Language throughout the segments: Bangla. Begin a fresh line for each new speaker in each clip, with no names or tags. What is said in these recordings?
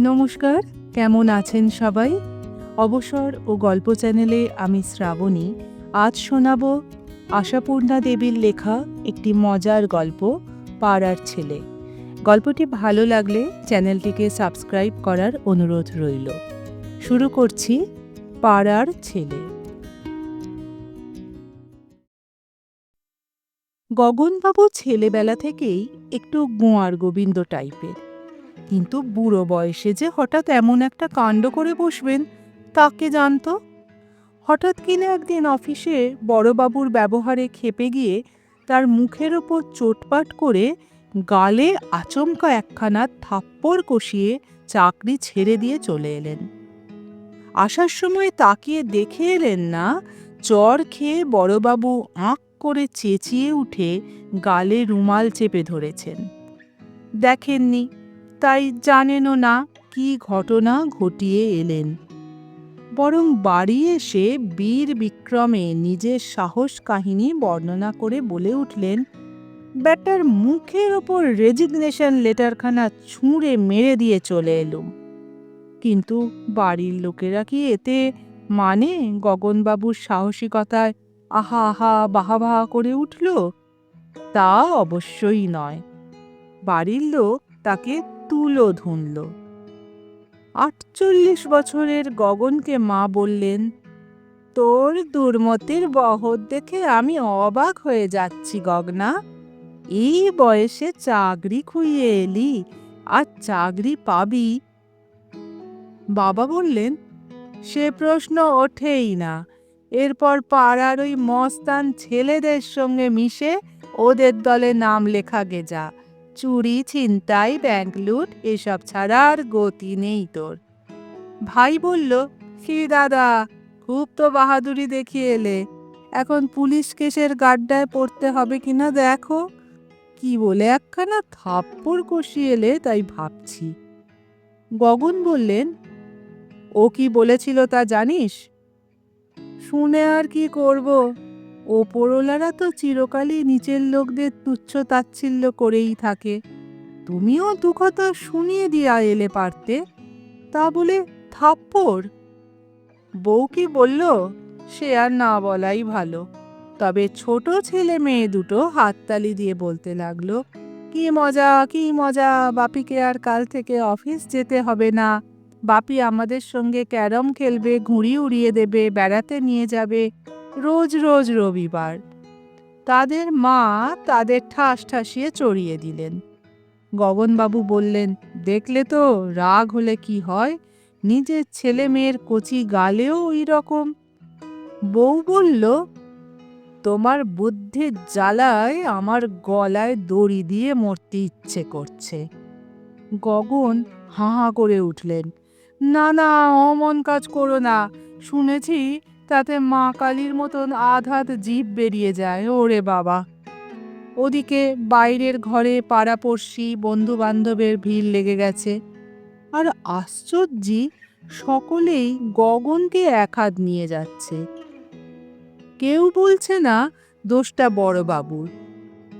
নমস্কার, কেমন আছেন সবাই? অবসর ও গল্প চ্যানেলে আমি শ্রাবণী। আজ শোনাব আশাপূর্ণা দেবীর লেখা একটি মজার গল্প, পাড়ার ছেলে। গল্পটি ভালো লাগলে চ্যানেলটিকে সাবস্ক্রাইব করার অনুরোধ রইল। শুরু করছি পাড়ার ছেলে। গগনবাবু ছেলেবেলা থেকেই একটু গোয়ার গোবিন্দ টাইপের কিন্তু বুড়ো বয়সে যে হঠাৎ এমন একটা কাণ্ড করে বসবেন তাকে জানতো? হঠাৎ কিনা একদিন অফিসে বড়বাবুর ব্যবহারে খেপে গিয়ে তার মুখের ওপর চোটপাট করে গালে আচমকা একখানা থাপ্পড় কষিয়ে চাকরি ছেড়ে দিয়ে চলে এলেন। আসার সময় তাকিয়ে দেখে এলেন না, জ্বর খেয়ে বড়বাবু আঁক করে চেঁচিয়ে উঠে গালে রুমাল চেপে ধরেছেন। দেখেননি তাই জানেনও না কি ঘটনা ঘটিয়ে এলেন। বরং বাড়ি এসে বীর বিক্রমে নিজের সাহস কাহিনী বর্ণনা করে বলে উঠলেন, ব্যাটার মুখের ওপর রেজিগনেশন লেটারখানা ছুঁড়ে মেরে দিয়ে চলে এলুম। কিন্তু বাড়ির লোকেরা কি এতে মানে? গগনবাবুর সাহসিকতায় আহা আহা বাহা বাহা করে উঠল? তা অবশ্যই নয়। বাড়ির লোক তাকে তুলো ধুনল। আটচল্লিশ বছরের গগনকে মা বললেন, তোর দুর্মতির বহর দেখে আমি অবাক হয়ে যাচ্ছি, গগনা। এই বয়সে চাকরি খুইয়ে এলি আর চাকরি পাবি? বাবা বললেন, সে প্রশ্ন ওঠেই না। এরপর পাড়ার ওই মস্তান ছেলেদের সঙ্গে মিশে ওদের দলে নাম লেখা গে যা চুরি, ছিনতাই, ব্যাংক লুট, এসব ছাড়া আর গতি নেই তোর। ভাই বলল কি দাদা, খুব তো বাহাদুরি দেখিয়ে এলে। এখন পুলিশ কেসের গাড্ডায় পড়তে হবে কিনা দেখো। কি বলে একখানা থাপ্পড় কষিয়ে এলে তাই ভাবছি। গগন বললেন, ও কি বলেছিল তা জানিস? শুনে আর কি করব? ওপরওয়ালারা তো চিরকালই নিচের লোকদের তুচ্ছ তাচ্ছিল্য করেই থাকে। তুমিও দু কথা শুনিয়ে দিয়া এলে পারতে, তা বলে থাপ্পড়। বউ কি বলল, সে আর না বলাই ভালো। তবে ছোট ছেলে মেয়ে দুটো হাততালি দিয়ে বলতে লাগল, কি মজা কি মজা, বাপিকে আর কাল থেকে অফিস যেতে হবে না। বাপি আমাদের সঙ্গে ক্যারম খেলবে, ঘুড়ি উড়িয়ে দেবে, বেড়াতে নিয়ে যাবে। রোজ রোজ রবিবার। তাদের মা তাদের ঠাস ঠাসিয়ে চড়িয়ে দিলেন। গগনবাবু বললেন, দেখলে তো রাগ হলে কি হয়? নিজের ছেলে মেয়ের কচি গালেও ওই রকম। বউ বলল, তোমার বুদ্ধির জ্বালায় আমার গলায় দড়ি দিয়ে মরতে ইচ্ছে করছে। গগন হাঁ করে উঠলেন, না না, অমন কাজ করো না। শুনেছি তাতে মা কালীর মতন আধাত জীব বেরিয়ে যায়, ওরে বাবা। ওদিকে বাইরের ঘরে পাড়াপড়শি বন্ধু বান্ধবের ভিড় লেগে গেছে। আর আশ্চর্যি, সকলেই গগনকে এক হাত নিয়ে যাচ্ছে। কেউ বলছে না, দোষটা বড় বাবুর।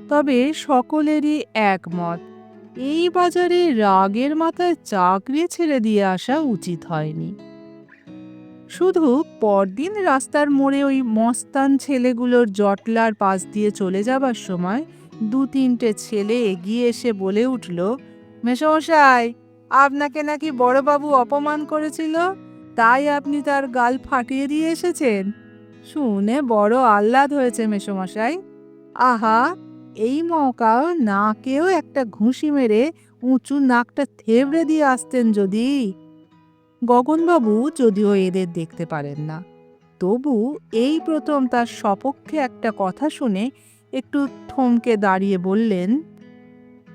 তবে সকলেরই একমত, এই বাজারে রাগের মাথায় চাকরি ছেড়ে দিয়ে আসা উচিত হয়নি। শুধু পরদিন রাস্তার মোড়ে ওই মস্তান ছেলেগুলোর জটলার পাশ দিয়ে চলে যাবার সময় দু তিনটে ছেলে এগিয়ে এসে বলে উঠল মেসমশাই আপনাকে নাকি বড়বাবু অপমান করেছিল? তাই আপনি তার গাল ফাটিয়ে দিয়ে এসেছেন? শুনে বড় আহ্লাদ হয়েছে মেসমশাই আহা, এই মৌকাও নাকেও একটা ঘুষি মেরে উঁচু নাকটা থেবড়ে দিয়ে আসতেন যদি। গগনবাবু যদিও এদের দেখতে পারেন না। তবু এই প্রথম তার সপক্ষে একটা কথা শুনে একটু থমকে দাঁড়িয়ে বললেন,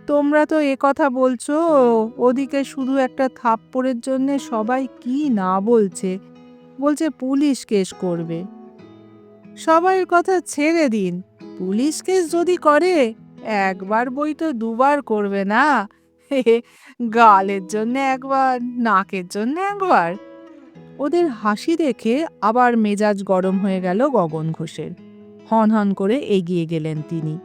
তোমরা তো এ কথা বলছো, ওদিকে শুধু একটা থাপ্পড়ের জন্য সবাই কি না বলছে বলছে পুলিশ কেস করবে। সবাইয়ের কথা ছেড়ে দিন, পুলিশ কেস যদি করে, একবার বই তো দুবার করবে না। গালের জন্য একবার, নাকের জন্য একবার। ওদের হাসি দেখে আবার মেজাজ গরম হয়ে গেল গগন ঘোষের। হন হন করে এগিয়ে গেলেন তিনি।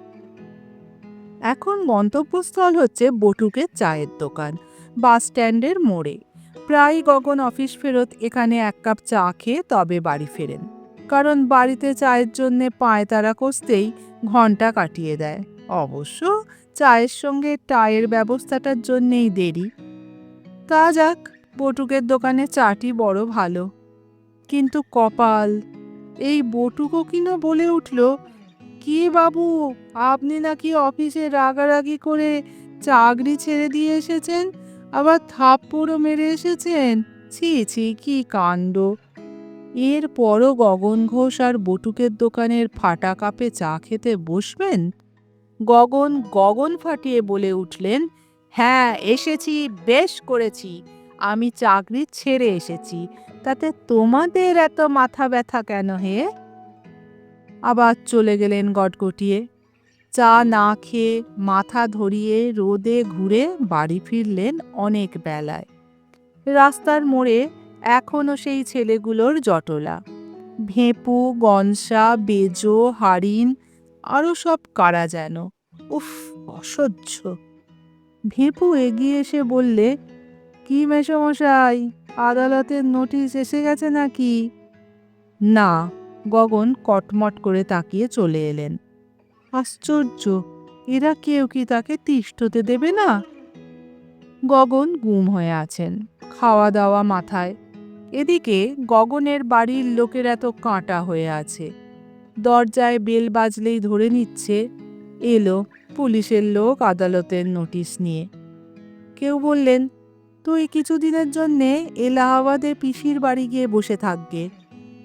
এখন গন্তব্যস্থল হচ্ছে বটুকের চায়ের দোকান, বাস স্ট্যান্ডের মোড়ে। প্রায় গগন অফিস ফেরত এখানে এক কাপ চা খেয়ে তবে বাড়ি ফেরেন। কারণ বাড়িতে চায়ের জন্যে পায়তারা কষতেই ঘণ্টা কাটিয়ে দেয়। অবশ্য চায়ের সঙ্গে টায়ের ব্যবস্থাটার জন্যেই দেরি। তা যাক, বটুকের দোকানে চাটি বড় ভালো। কিন্তু কপাল, এই বটুকো কিনা বলে উঠল, কি বাবু, আপনি নাকি অফিসে রাগারাগি করে চাকরি ছেড়ে দিয়ে এসেছেন, আবার থাপ্পড়ও মেরে এসেছেন? ছি ছি, কি কাণ্ড! এরপরও গগন ঘোষ আর বটুকের দোকানের ফাটা কাপে চা খেতে বসবেন? গগন গগন ফাটিয়ে বলে উঠলেন হ্যাঁ এসেছি, বেশ করেছি। আমি চাকরি ছেড়ে এসেছি। তাতে তোমাদের এত মাথা ব্যথা কেন হে? আবার চলে গেলেন গটগটিয়ে। চা না খেয়ে মাথা ধরিয়ে রোদে ঘুরে বাড়ি ফিরলেন অনেক বেলায়। রাস্তার মোড়ে এখনও সেই ছেলেগুলোর জটলা। ভেঁপু, গনসা, বেজো হারিন আরও সব কারা যেন। উফ, অসহ্য। ভেঁপু এগিয়ে এসে বললে, কি মেসমশাই, আদালতের নোটিশ এসে গেছে নাকি? না, গগন কটমট করে তাকিয়ে চলে এলেন। আশ্চর্য, এরা কেউ কি তাকে তিষ্ঠতে দেবে না? গগন গুম হয়ে আছেন খাওয়া দাওয়া মাথায়। এদিকে গগনের বাড়ির লোকের এত কাঁটা হয়ে আছে। দরজায় বেল বাজলেই ধরে নিচ্ছে, এলো পুলিশের লোক আদালতের নোটিশ নিয়ে। কেউ বললেন, তুই কিছুদিনের জন্যে এলাহাবাদে পিসির বাড়ি গিয়ে বসে থাকবে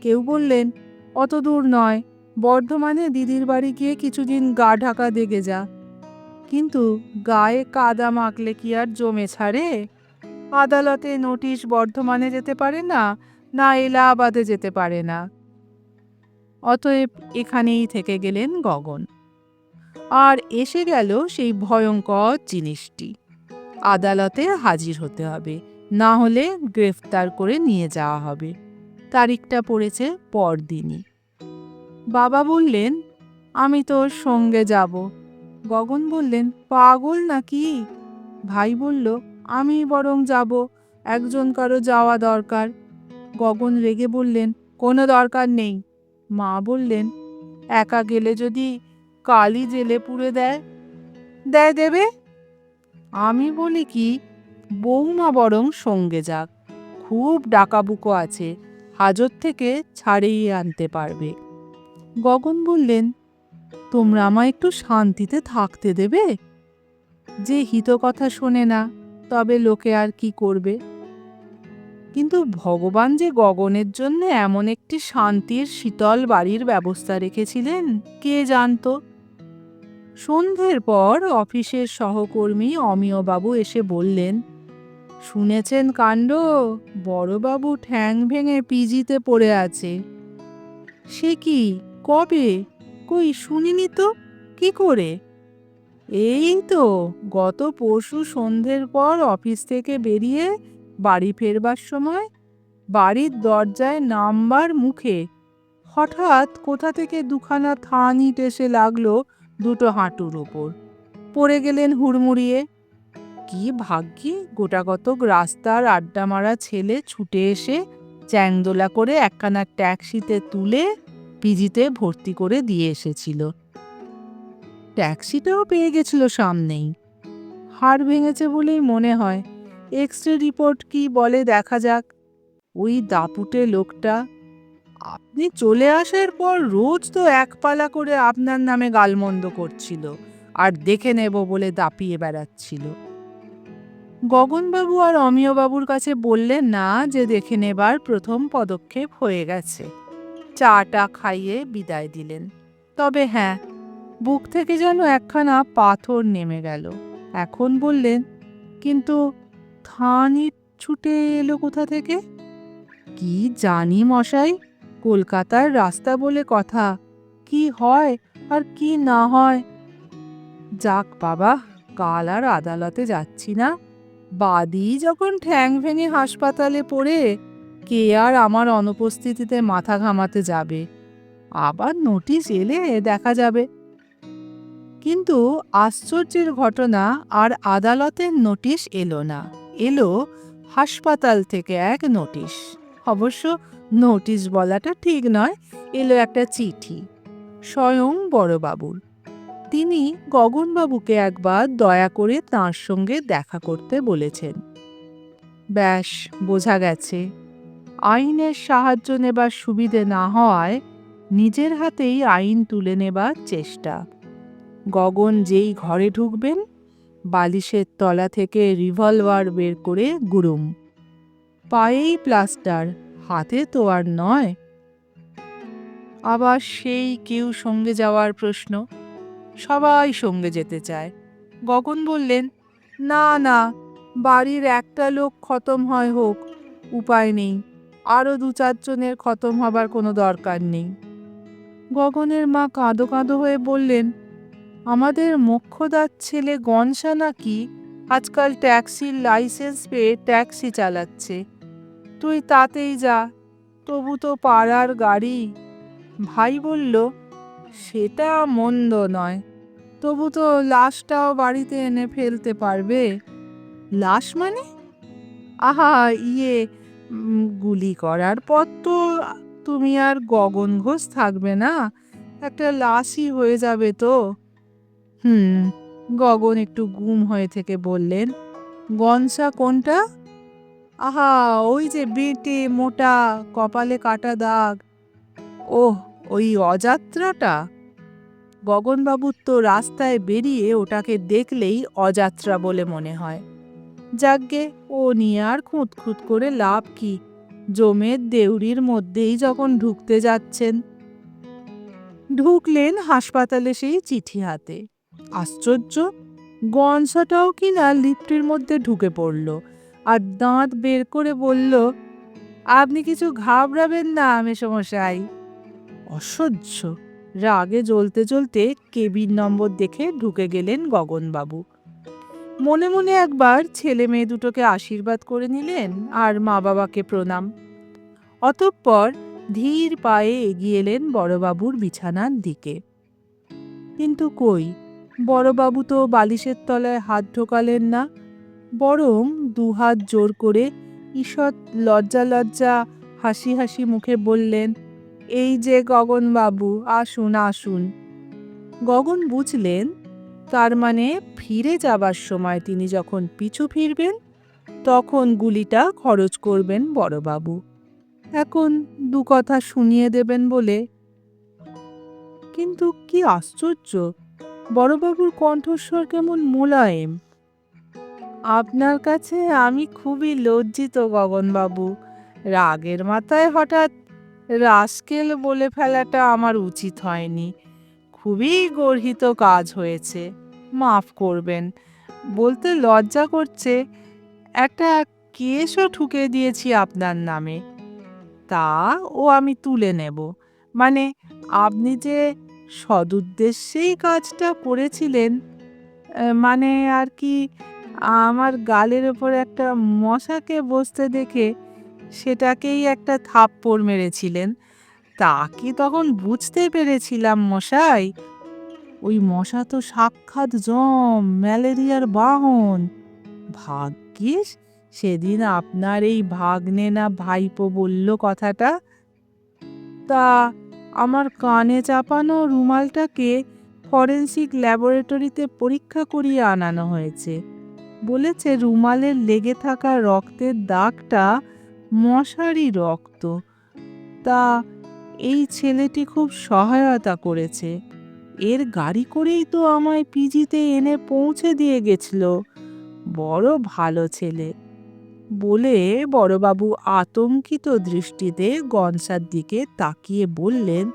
কেউ বললেন অত দূর নয়, বর্ধমানে দিদির বাড়ি গিয়ে কিছুদিন গা ঢাকা দেগে যা। কিন্তু গায়ে কাদা মাখলে কি আর জমে ছাড়ে? আদালতে নোটিশ বর্ধমানে যেতে পারে না না এলাহাবাদে যেতে পারে না। অতএব এখানেই থেকে গেলেন গগন। আর এসে গেল সেই ভয়ঙ্কর জিনিসটি। আদালতে হাজির হতে হবে, না হলে গ্রেফতার করে নিয়ে যাওয়া হবে। তারিখটা পড়েছে পরদিনই। বাবা বললেন, আমি তোর সঙ্গে যাব। গগন বললেন, পাগল নাকি? ভাই বলল, আমি বরং যাব, একজন কারও যাওয়া দরকার। গগন রেগে বললেন, কোনো দরকার নেই। মা বললেন, একা গেলে যদি কালই জেলে পুড়ে দেয়? দেয় দেবে? আমি বলি কি বৌমা বরং সঙ্গে যাক, খুব ডাকাবুকো আছে, হাজত থেকে ছাড়িয়ে আনতে পারবে। গগন বললেন, তোমরা আমায় একটু শান্তিতে থাকতে দেবে? যে হিত কথা শোনে না, তবে লোকে আর কি করবে? কিন্তু ভগবান যে গগনের জন্য এমন একটি শান্তির শীতল বাড়ির ব্যবস্থা রেখেছিলেন, কে জানতো? সন্ধ্যের পর অফিসের সহকর্মী অমিয়বাবু এসে বললেন, শুনেছেন কাণ্ড? বড়বাবু ঠ্যাং ভেঙে পিজিতে পড়ে আছে। সে কি? কবে? কই শুনিনি তো, কি করে? এই তো, গত পরশু সন্ধ্যের পর অফিস থেকে বেরিয়ে বাড়ি ফেরবার সময় বাড়ির দরজায় নামবার মুখে হঠাৎ কোথা থেকে দুখানা থান ইট এসে লাগল দুটো হাঁটুর ওপর। পড়ে গেলেন হুড়মুড়িয়ে। কি ভাগ্যে গোটাকতক রাস্তার আড্ডা মারা ছেলে ছুটে এসে চ্যাংদোলা করে একখানা ট্যাক্সিতে তুলে পিজিতে ভর্তি করে দিয়ে এসেছিল। ট্যাক্সিটাও পেয়ে গেছিল সামনেই। হাড় ভেঙেছে বলেই মনে হয়। এক্স রে রিপোর্ট কি বলে দেখা যাক। ওই দাপুটে লোকটা, আপনি চলে আসার পর রোজ তো এক পালা করে আপনার নামে গালমন্দ করছিল, আর দেখে নেব বলে দাপিয়ে বেড়াচ্ছিল। গগনবাবু আর অমিয়বাবুর কাছে বললেন, না, যে দেখে নেবার প্রথম পদক্ষেপ হয়ে গেছে। চাটা খাইয়ে বিদায় দিলেন। তবে হ্যাঁ বুক থেকে যেন একখানা পাথর নেমে গেল। এখন বললেন, কিন্তু থানি ছুটে এলো কোথা থেকে? কি জানি মশাই, কলকাতার রাস্তা বলে কথা। কি হয় আর কি না হয়? যাক বাবা, কাল আর আদালতে যাচ্ছি না। বাদী যখন ঠ্যাং ভেঙে হাসপাতালে পড়ে, কে আর আমার অনুপস্থিতিতে মাথা ঘামাতে যাবে? আবার নোটিশ এলে দেখা যাবে। কিন্তু আশ্চর্যের ঘটনা আর আদালতের নোটিশ এলো না। এলো হাসপাতাল থেকে এক নোটিশ। অবশ্য নোটিশ বলাটা ঠিক নয়, এলো একটা চিঠি, স্বয়ং বড়বাবুর। তিনি গগনবাবুকে একবার দয়া করে তাঁর সঙ্গে দেখা করতে বলেছেন। ব্যাস, বোঝা গেছে। আইনের সাহায্য নেবার সুবিধে না হওয়ায় নিজের হাতেই আইন তুলে নেবার চেষ্টা। গগন যেই ঘরে ঢুকবেন বালিশের তলা থেকে রিভলভার বের করে গুরুম। পায়েই প্লাস্টার, হাতে তো আর নয়। আবার সেই কেউ সঙ্গে যাওয়ার প্রশ্ন। সবাই সঙ্গে যেতে চায়। গগন বললেন, না না, বাড়ির একটা লোক খতম হয় হোক, উপায় নেই। আরও দু চারজনের খতম হবার কোনো দরকার নেই। গগনের মা কাঁদো কাঁদো হয়ে বললেন আমাদের মোক্ষদার ছেলে গনসা নাকি আজকাল ট্যাক্সির লাইসেন্স পেয়ে ট্যাক্সি চালাচ্ছে। তুই তাতেই যা, তবু তো পাড়ার গাড়ি। ভাই বলল, সেটা মন্দ নয়। তবু তো লাশটাও বাড়িতে এনে ফেলতে পারবে। লাশ মানে? আহা ইয়ে গুলি করার পর তো তুমি আর গগন ঘোষ থাকবে না। একটা লাশই হয়ে যাবে তো। হুম, গগন একটু গুম হয়ে থেকে বললেন, গনসা কোনটা? আহা, ওই যে বেঁটে মোটা কপালে কাটা দাগ। ওহ, ওই অযাত্রাটা? গগনবাবুর তো রাস্তায় বেরিয়ে ওটাকে দেখলেই অযাত্রা বলে মনে হয়। যাগ্গে, ও নিয়ে আর খুঁতখুত করে লাভ কি? জমের দেউরির মধ্যেই যখন ঢুকতে যাচ্ছেন। ঢুকলেন হাসপাতালে সেই চিঠি হাতে। আশ্চর্য? গনসাটাও কিনা লিফটের মধ্যে ঢুকে পড়ল আর দাঁত বের করে বলল, আপনি কিছু ঘাবড়াবেন না আমি মেসমশাই। অসহ্য। রাগে জ্বলতে জ্বলতে কেবিন নম্বর দেখে ঢুকে গেলেন গগনবাবু। মনে মনে একবার ছেলে মেয়ে দুটোকে আশীর্বাদ করে নিলেন আর মা বাবাকে প্রণাম। অতঃপর ধীর পায়ে এগিয়ে এলেন বড়বাবুর বিছানার দিকে। কিন্তু কই? বড়বাবু তো বালিশের তলায় হাত ঢোকালেন না, বরং দুহাত জোর করে ঈষৎ লজ্জা লজ্জা হাসি হাসি মুখে বললেন, এই যে গগনবাবু আসুন আসুন। গগন বুঝলেন, তার মানে ফিরে যাবার সময় তিনি যখন পিছু ফিরবেন, তখন গুলিটা খরচ করবেন বড়বাবু এখন দু কথা শুনিয়ে দেবেন বলে। কিন্তু কি আশ্চর্য! বড়বাবুর কণ্ঠস্বর কেমন মোলায়েম। আপনার কাছে আমি খুবই লজ্জিত, গগনবাবু। রাগের মাথায় হঠাৎ রাস্কেল বলে ফেলাটা আমার উচিত হয়নি। খুবই গর্হিত কাজ হয়েছে, মাফ করবেন। বলতে লজ্জা করছে, একটা কেসও ঠুকে দিয়েছি আপনার নামে। তা ও আমি তুলে নেব। মানে আপনি যে সদুদ্দেশ্যেই কাজটা করেছিলেন। মানে আর কি, আমার গালের ওপর একটা মশাকে বসতে দেখে সেটাকেই একটা থাপ্পড় মেরেছিলেন। তা কি তখন বুঝতে পেরেছিলাম মশাই? ওই মশা তো সাক্ষাৎ জম, ম্যালেরিয়ার বাহন। ভাগ্যিস, সেদিন আপনার এই ভাগ্নে না ভাইপো বলল কথাটা। তা আমার কানে চাপানো রুমালটাকে ফরেন্সিক ল্যাবরেটরিতে পরীক্ষা করিয়ে আনানো হয়েছে। বলেছে রুমালের লেগে থাকা রক্তের দাগটা মশারি রক্ত। তা এই ছেলেটি খুব সহায়তা করেছে। এর গাড়ি করেই তো আমায় পিজিতে এনে পৌঁছে দিয়ে গেছিল। বড় ভালো ছেলে। বলে বড়বাবু আতঙ্কিত দৃষ্টিতে গনসার দিকে তাকিয়ে বললেন,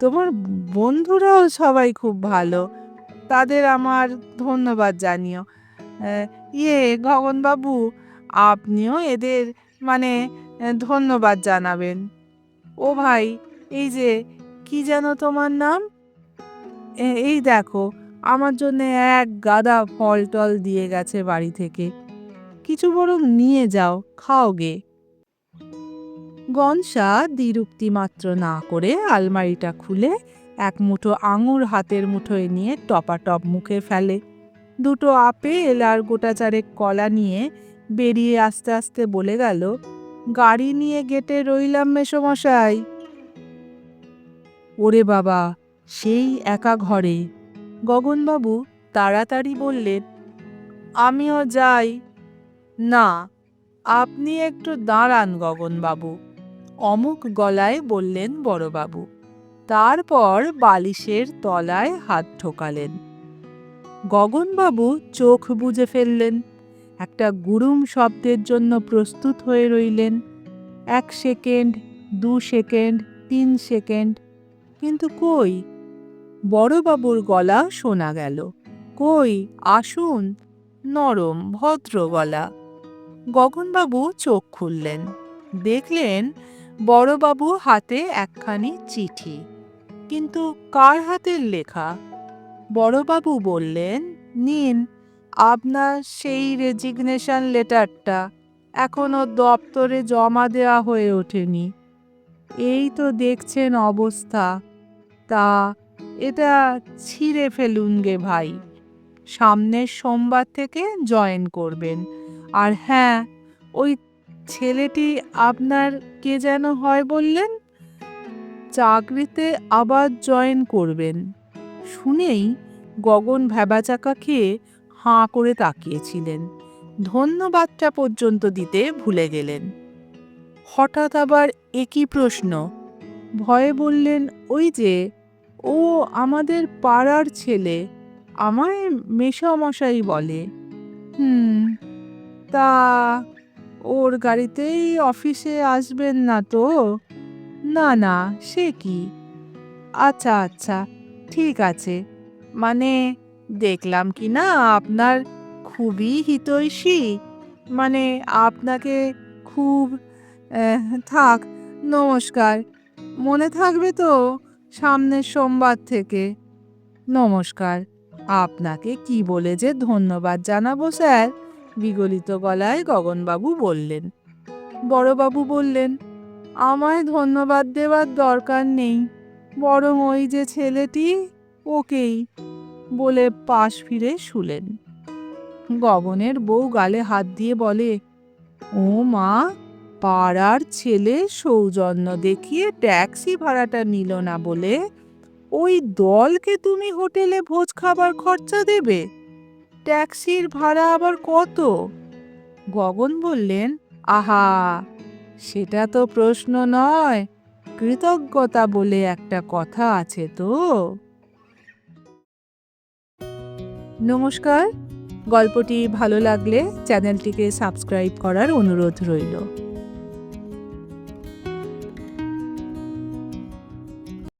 তোমার বন্ধুরাও সবাই খুব ভালো। তাদের আমার ধন্যবাদ জানিও। ইয়ে গগনবাবু আপনিও এদের মানে ধন্যবাদ জানাবেন। ও ভাই, এই যে, কি যেন তোমার নাম? এই দেখো, আমার জন্য এক গাদা ফল টল দিয়ে গেছে বাড়ি থেকে। কিছু বরং নিয়ে যাও, খাও গে। গনসা দ্বিরুক্তি মাত্র না করে আলমারিটা খুলে এক মুঠো আঙুর হাতের মুঠোয় নিয়ে টপাটপ মুখে ফেলে। দুটো আপেল আর গোটা চারেক কলা নিয়ে বেরিয়ে আস্তে আস্তে বলে গেল, গাড়ি নিয়ে গেটে রইলাম মেসোমশাই। ওরে বাবা, সেই একা ঘরে। গগনবাবু তাড়াতাড়ি বললেন, আমিও যাই। না, আপনি একটু দাঁড়ান গগনবাবু। অমুক গলায় বললেন বড়বাবু। তারপর বালিশের তলায় হাত ঠোকালেন। গগনবাবু চোখ বুজে ফেললেন, একটা গুরুম শব্দের জন্য প্রস্তুত হয়ে রইলেন। এক সেকেন্ড, দু সেকেন্ড, তিন সেকেন্ড, কিন্তু কই? বড়বাবুর গলা শোনা গেল। কই? আসুন। নরম, ভদ্র গলা। গগনবাবু চোখ খুললেন। দেখলেন বড়বাবু হাতে একখানি চিঠি। কিন্তু কার হাতের লেখা? বড়বাবু বললেন, নিন, আপনার সেই রেজিগনেশন লেটারটা এখনও দপ্তরে জমা দেওয়া হয়ে ওঠেনি। এই তো দেখছেন অবস্থা। তা, এটা ছিঁড়ে ফেলুন গে ভাই। সামনের সোমবার থেকে জয়েন করবেন। আর হ্যাঁ ওই ছেলেটি আপনার কে যেন হয় বললেন? চাকরিতে আবার জয়েন করবেন। শুনেই গগন ভ্যাবাচাকা খেয়ে হাঁ করে তাকিয়েছিলেন। ধন্যবাদটা পর্যন্ত দিতে ভুলে গেলেন। হঠাৎ আবার একই প্রশ্ন। ভয়ে বললেন, ওই যে, ও আমাদের পাড়ার ছেলে, আমায় মেশামশাই বলে। হুম তা ওর গাড়িতেই অফিসে আসবেন না তো? না না, সে কি? আচ্ছা আচ্ছা ঠিক আছে। মানে দেখলাম কি না আপনার খুবই হিতৈষী। মানে আপনাকে খুব থাক, নমস্কার। মনে থাকবে তো সামনের সোমবার থেকে। নমস্কার। আপনাকে কি বলে যে ধন্যবাদ জানাব, স্যার? বিগলিত গলায় গগনবাবু বললেন। বড়বাবু বললেন, আমায় ধন্যবাদ দেওয়ার দরকার নেই, বরং ওই যে ছেলেটি ওকেই বলে পাশ ফিরে শুলেন। গগনের বউ গালে হাত দিয়ে বলে, ও মা, পাড়ার ছেলে সৌজন্য দেখিয়ে ট্যাক্সি ভাড়াটা নিল না বলে, ওই দলকে তুমি হোটেলে ভোজ খাবার খরচা দেবে? ট্যাক্সির ভাড়া আবার কত? গগন বললেন, আহা, সেটা তো প্রশ্ন নয়। কৃতজ্ঞতা বলে একটা কথা আছে তো? নমস্কার। গল্পটি ভালো লাগলে চ্যানেলটিকে সাবস্ক্রাইব করার অনুরোধ রইল।